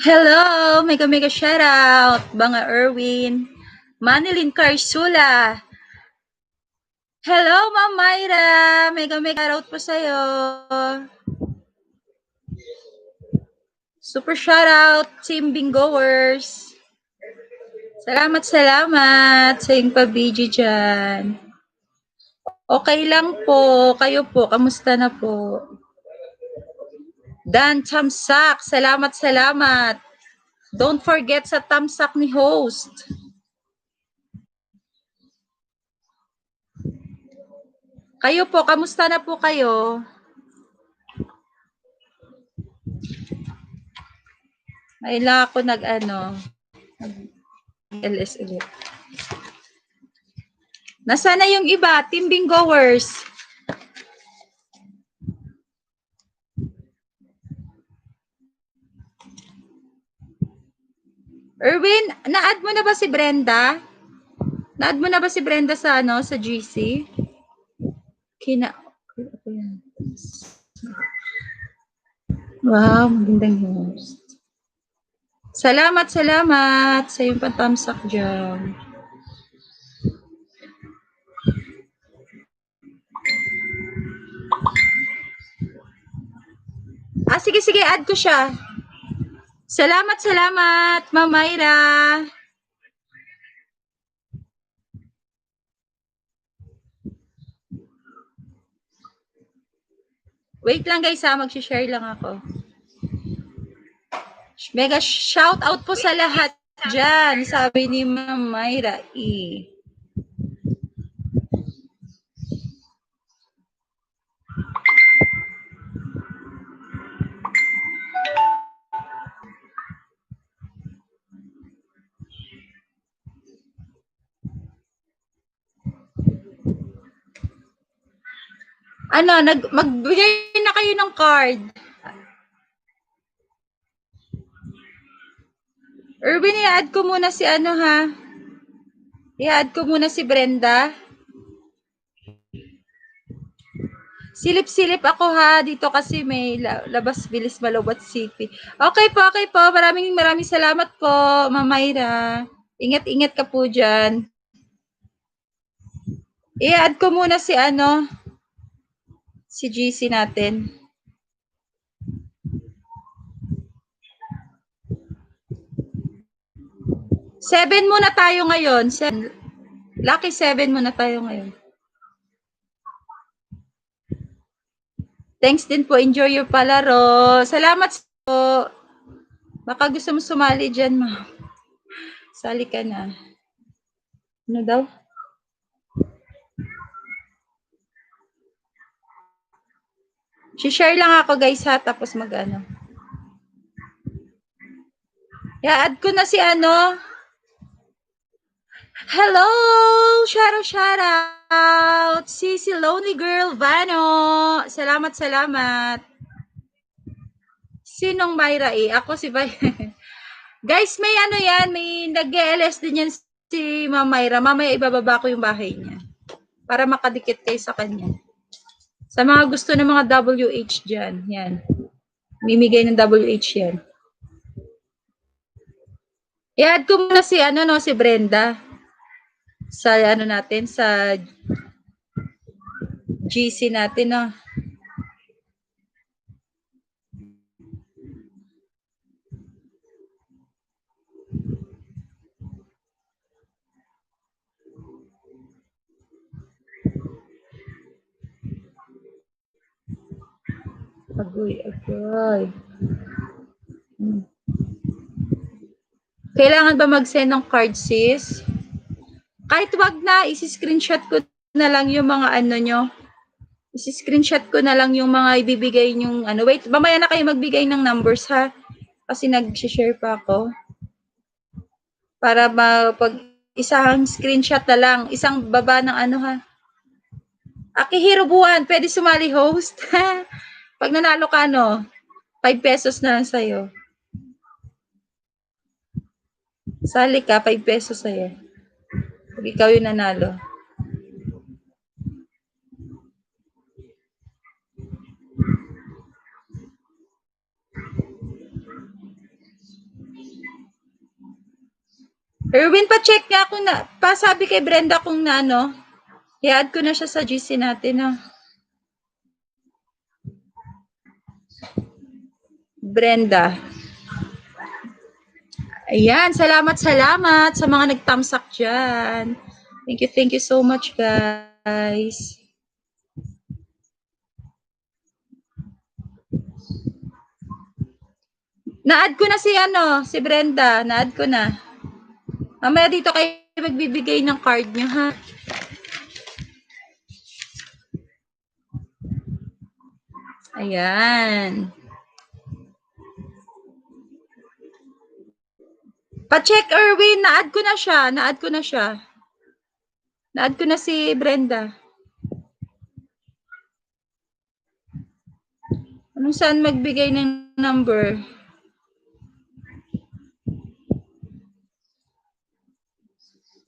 Hello! Mega mega shoutout! Banga Erwin. Manilyn Carsula. Hello, Ma'am Myra! Mega mega shoutout po sa'yo. Super shoutout, Team Bingoers. Salamat, salamat sa iyong pabidyo dyan. Okay lang po. Kayo po, kamusta na po? Dan Tamsak, salamat, salamat. Don't forget sa Tamsak ni host. Kayo po, kamusta na po kayo? May lang ako nag ano, LS ulit. Nasaan na yung iba? Team Bingoers. Erwin, na-add mo na ba si Brenda? Na-add mo na ba si Brenda sa ano, sa GC? Kina Wow, magandang host. Salamat, salamat sa iyong pantamsak dyan. Ah, sige, sige, add ko siya. Salamat, salamat, Ma'am Myra. Wait lang guys ha, mag-share lang ako. Mega shout out po sa lahat dyan, sabi ni Ma'am Myra E. Ano, nag, magbigay na kayo ng card. Irvin, i-add ko muna si ano ha. I-add ko muna si Brenda. Silip-silip ako ha dito kasi may la- labas bilis malobot sipi. Okay po, okay po. Maraming maraming salamat po, Ma'am Myra. Ingat-ingat ka po dyan. I-add ko muna si ano, si GC natin. Seven muna tayo ngayon. Seven. Lucky seven muna tayo ngayon. Thanks din po. Enjoy your palaro. Salamat po. Baka gusto mo sumali dyan, ma'am. Sali ka na. Ano daw? Share lang ako guys ha, tapos mag ano. I-add ko na si ano. Hello! Shout out! Si si Lonely Girl Vano. Salamat, salamat. Sinong Myra eh? Ako si Vay. Guys, may ano yan, may nag-LS din yan si Ma'am Myra. Mamaya ibababa ko yung bahay niya. Para makadikit kayo sa kanya. Sa mga gusto ng mga WH dyan, yan. Mimigay ng WH yan. I-add ko muna si, ano no, si Brenda. Sa, ano natin, sa GC natin, no. Agoy, agoy. Hmm. Kailangan ba mag-send ng card, sis? Kahit wag na, isi-screenshot ko na lang yung mga ano nyo. Isi-screenshot ko na lang yung mga ibibigay yung ano. Wait, mamaya na kayo magbigay ng numbers ha. Kasi nag-share pa ako. Para pag isang screenshot na lang, isang baba ng ano ha. Akihiro buwan, pwede sumali host. Pag nanalo ka, no, 5 pesos na lang sa'yo. Sali ka, 5 pesos sa'yo. Pag ikaw yung nanalo. Erwin, pa-check nga kung na, pasabi kay Brenda kung na ano, i-add ko na siya sa GC natin, ah. Brenda. Ayan, salamat, salamat sa mga nagtamsak dyan. Thank you, thank you so much, guys. Na-add ko na si ano, si Brenda. Na-add ko na. Mamaya dito kayo magbibigay ng card niyo, ha? Ayan. Pa-check, Erwin. Na-add ko na siya. Na-add ko na siya. Na-add ko na si Brenda. Anong saan magbigay ng number?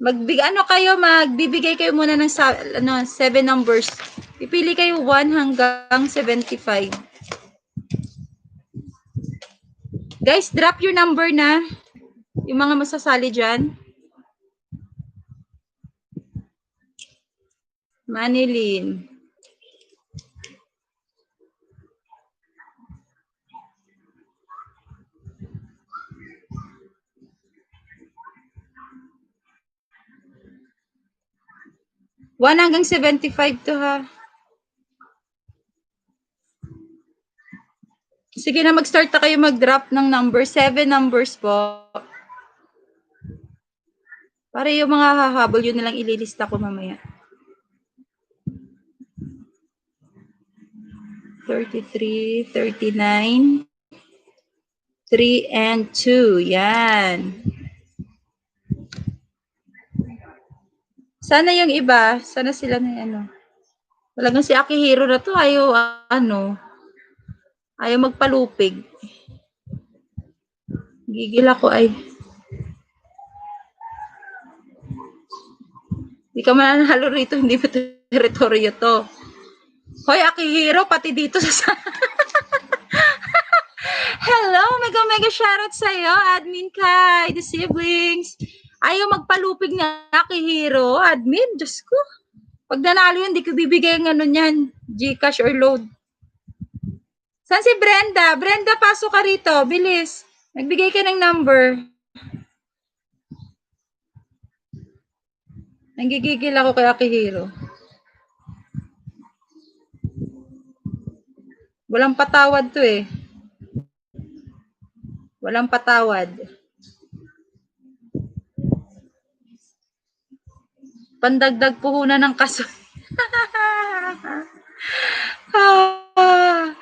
Magbig ano kayo, magbibigay kayo muna ng ano, seven numbers. Pipili kayo 1 hanggang 75. Guys, drop your number na. Yung mga masasali dyan. Manilin. One hanggang 75 to ha. Sige na, mag-start na kayo mag-drop ng number. Seven numbers po. Para yung mga hahabol, yun na lang ililista ko mamaya. 33, 39, 3, and 2. Yan. Sana yung iba, sana sila na ano. Talagang si Akihiro na to, ayaw, ano, ayaw magpalupig. Gigil ako ay. Hindi ka mananalo rito, hindi ba teritoryo to? Hoy, Akihiro, pati dito sa... Hello, mega mega shoutout sa'yo, Admin Kai, the siblings. Ayaw magpalupig na Akihiro, Admin, Diyos ko. Pag nanalo yun, di ko bibigay ng ano niyan, Gcash or load. Saan si Brenda? Brenda, pasok ka rito. Bilis. Nagbigay ka ng number. Nanggigigil ako kay Akihiro. Walang patawad to eh. Walang patawad. Pandagdag puhunan ng kaso. ah,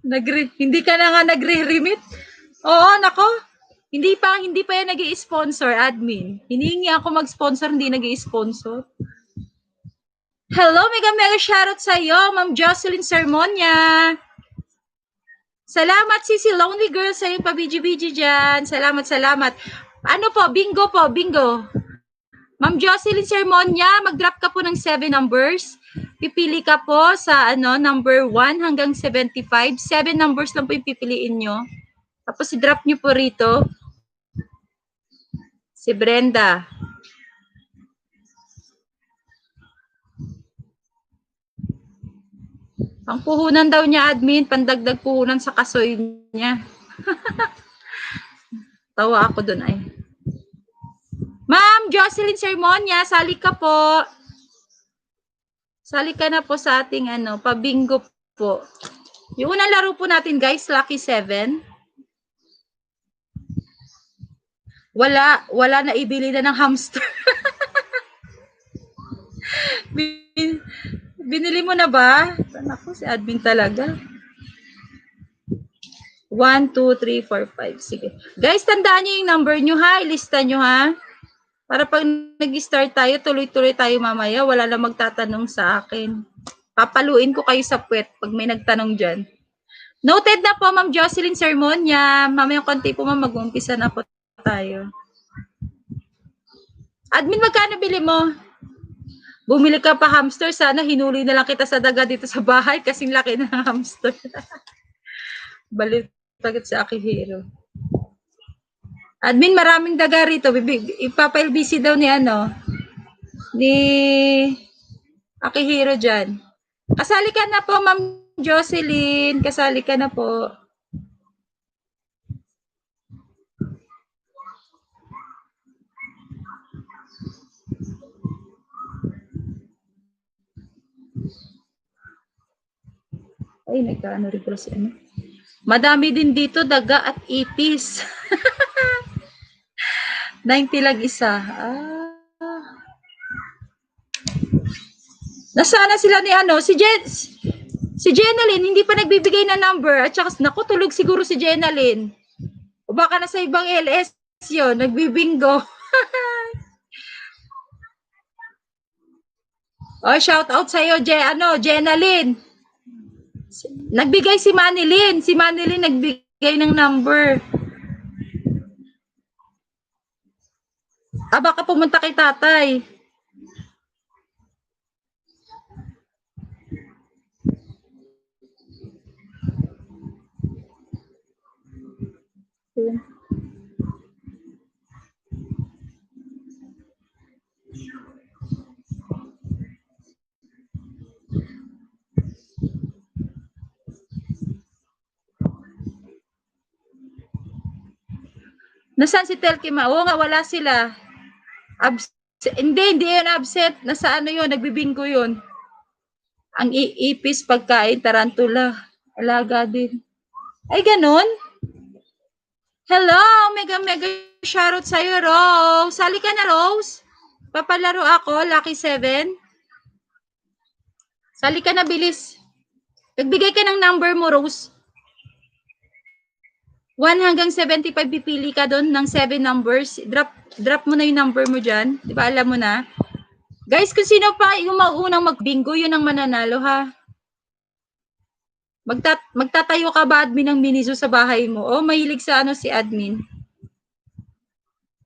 nagre hindi ka na nga nagre-remit? Oo, nako. Hindi pa hindi pa yan nag sponsor admin. Hiningi ako mag-sponsor, hindi nag sponsor Hello, mega mega shoutout sa iyo, Ma'am Jocelyn Sermonia. Salamat si si Lonely Girl sa iyo pa BGBG dyan. Salamat, salamat. Ano po, bingo po, bingo. Ma'am Jocelyn Sermonia, mag-drop ka po ng 7 numbers. Pipili ka po sa ano number 1 hanggang 75. 7 numbers lang po yung pipiliin nyo. Tapos i-drop nyo po rito. Si Brenda. Ang puhunan daw niya admin, pandagdag puhunan sa kasoy niya. Tawa ako doon ay. Ma'am Jocelyn Sermonia, sali ka po. Sali ka na po sa ating ano, pabingo po. Yung unang laro po natin guys, Lucky 7. Wala, wala na ibili na ng hamster. Bin, binili mo na ba? Ako, si admin talaga. 1, 2, 3, 4, 5. Sige. Guys, tandaan nyo yung number nyo ha. Ilista nyo ha. Para pag nag-start tayo, tuloy-tuloy tayo mamaya. Wala lang magtatanong sa akin. Papaluin ko kayo sa puwet pag may nagtanong dyan. Noted na po, Ma'am Jocelyn Sermonia. Mamaya konti po, ma'am, mag-umpisa na po tayo. Admin, magkano bili mo? Bumili ka pa hamster, sana hinuli na lang kita sa daga dito sa bahay kasing laki ng hamster. Balit pagit sa Akihiro. Admin, maraming daga rito. Bibig, ipapa-LBC daw ni ano, ni Akihiro dyan. Kasali ka na po, Ma'am Jocelyn. Kasali ka na po. Ay, nagkaano rin pala si ano. Madami din dito, daga at ipis. 90 lang isa. Ah. Nasaan na sila ni ano? Si Jen, si Jenalyn, hindi pa nagbibigay na number. At saka, naku, tulog siguro si Jenalyn. O baka nasa ibang LS yun, nagbibingo. oh, shout out sa'yo, Je, ano, Jenalyn. Nagbigay si Manilyn. Si Manilyn nagbigay ng number. Ah, baka pumunta kay tatay. Nasaan si Telkima? Oo nga, wala sila. Abs hindi, hindi yun absent. Nasa ano yun, nagbibinggo yun. Ang iipis pagkain, tarantula. Alaga din. Ay, ganun? Hello, mega mega shoutout sa'yo, Rose. Sali ka na, Rose. Papalaro ako, Lucky 7. Sali ka na, bilis. Nagbigay ka ng number mo, Rose. 1 hanggang 75 pipili ka doon ng 7 numbers. Drop drop mo na yung number mo diyan. 'Di ba alam mo na? Guys, kung sino pa yung maunang magbingo, yun ang mananalo ha. Magtat magtatayo ka ba admin ng miniso sa bahay mo? O mahilig sa ano si admin?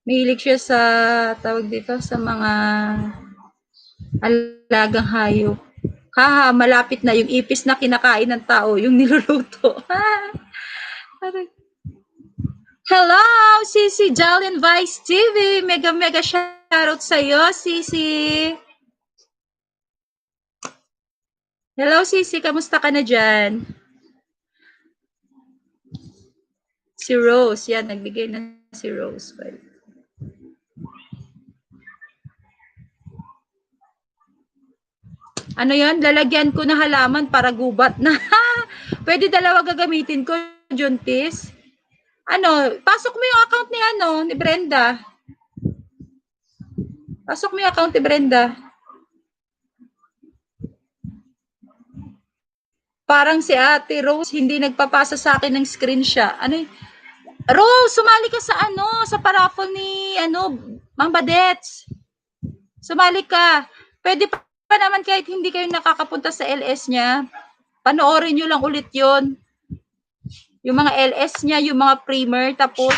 Mahilig siya sa tawag dito sa mga alagang hayop. Haha, malapit na yung ipis na kinakain ng tao, yung niluluto. Parang Hello, Sisi Jolin Vice TV. Mega mega shoutout sa iyo, Sisi. Hello, Sisi. Kamusta ka na dyan? Si Rose. Yan, nagbigay na si Rose. Ano yon Lalagyan ko na halaman para gubat na. Pwede dalawa gagamitin ko, Juntis. Ano, pasok mo yung account ni ano, ni Brenda. Pasok mo yung account ni Brenda. Parang si Ate Rose hindi nagpapasa sa akin ng screenshot. Ano y- Rose, sumali ka sa ano, sa paraffle ni ano, Mang Badets. Sumali ka. Pwede pa, naman kahit hindi kayo nakakapunta sa LS niya. Panoorin nyo lang ulit yon yung mga LS niya, yung mga primer, tapos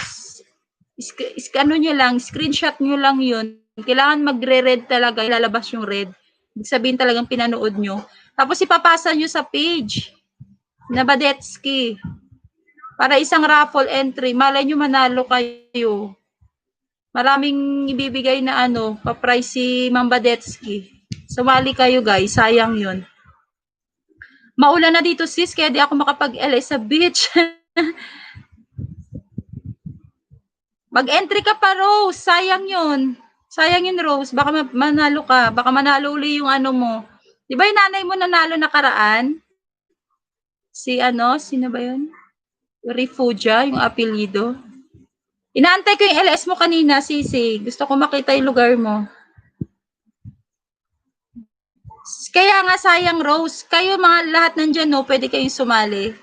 isk, isk ano nyo lang, screenshot nyo lang yun. Kailangan magre-red talaga, ilalabas yung red. Ibig sabihin talagang pinanood nyo. Tapos ipapasa nyo sa page na Badetsky. Para isang raffle entry, malay nyo manalo kayo. Maraming ibibigay na ano, pa-price si Ma'am Badetsky. Sumali kayo guys, sayang yun. Maulan na dito sis, kaya di ako makapag-LA sa beach. Mag-entry ka pa Rose, sayang yun. Sayang yun Rose, baka ma- manalo ka, baka manalo uli yung ano mo. Di ba yung nanay mo nanalo nakaraan? Si ano, sino ba yun? Refugia, yung apelido. Inaantay ko yung LS mo kanina, Sisi. Gusto ko makita yung lugar mo. Kaya nga sayang Rose, kayo mga lahat nandyan no, pwede kayong sumali.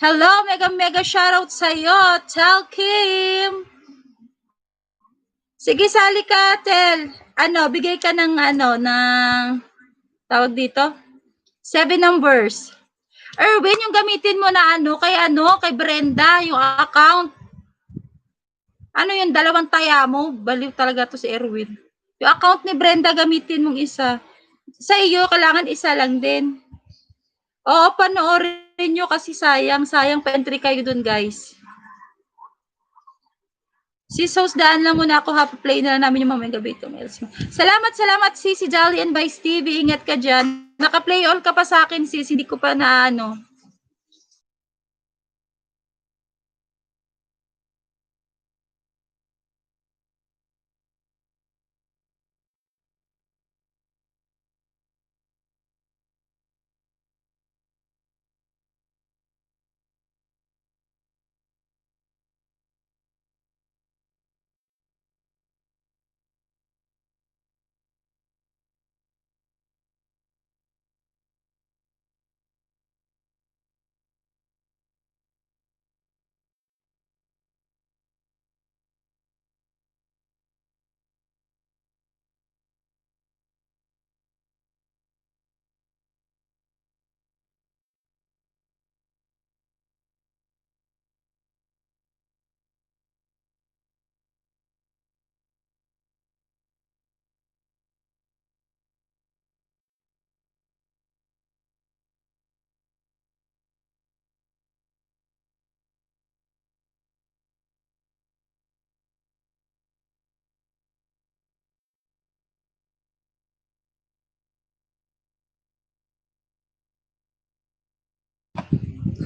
Hello, mega mega shoutout sa iyo, Tel Kim. Sige, sali ka, Tel. Ano, bigay ka ng ano, ng tawag dito? Seven numbers. Erwin, yung gamitin mo na ano, kay ano, kay Brenda, yung account. Ano yung dalawang taya mo? Baliw talaga to si Erwin. Yung account ni Brenda gamitin mong isa. Sa iyo, kailangan isa lang din. Oo, panoorin nyo kasi sayang. Sayang pa-entry kayo dun, guys. Si Sos, daan lang muna ako. Happy play na lang namin yung mamayang gabi ito. Mails mo. Salamat, salamat, sis. Si Jolly and Vice TV. Ingat ka dyan. Naka-play all ka pa sa akin, sis. Hindi ko pa na ano.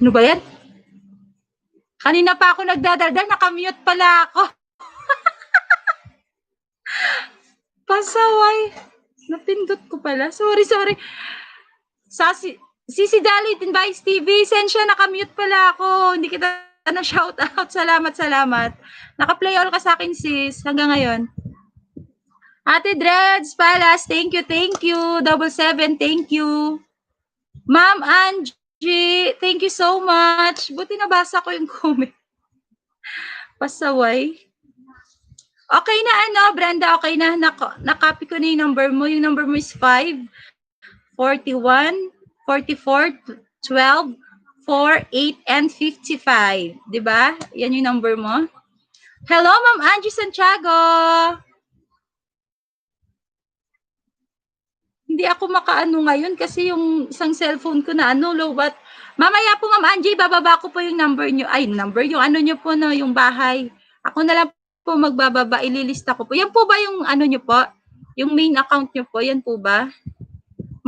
Ano ba yan? Kanina pa ako nagdadaldal, nakamute pala ako. Pasaway. Napindot ko pala. Sorry, sorry. Sa si, si si Dalit in Vice TV, sensya, nakamute pala ako. Hindi kita na shout out. Salamat, salamat. Naka-play all ka sa akin, sis. Hanggang ngayon. Ate Dreads Palas, thank you, thank you. Double seven, thank you. Ma'am Angie, thank you so much. Buti nabasa ko yung comment. Pasaway. Okay na ano, Brenda, okay na. Nak nakopy ko na yung number mo. Yung number mo is 5, 41, 44, 12, 4, 8, and 55. 'Di ba? Yan yung number mo. Hello, Ma'am Angie Santiago. Hindi ako makaano ngayon kasi yung isang cellphone ko na ano, low bat. Mamaya po, Ma'am Angie, bababa ko po yung number nyo. Ay, number, yung ano nyo po, no, yung bahay. Ako na lang po magbababa, ililista ko po. Yan po ba yung ano nyo po? Yung main account nyo po, yan po ba?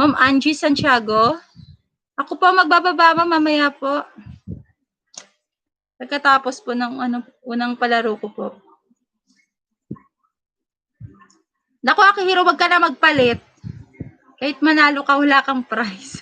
Ma'am Angie Santiago? Ako po magbababa, ma'am, mamaya po. Pagkatapos po ng ano, unang palaro ko po. Naku, Akihiro, wag ka na magpalit. Kahit manalo ka, wala kang prize.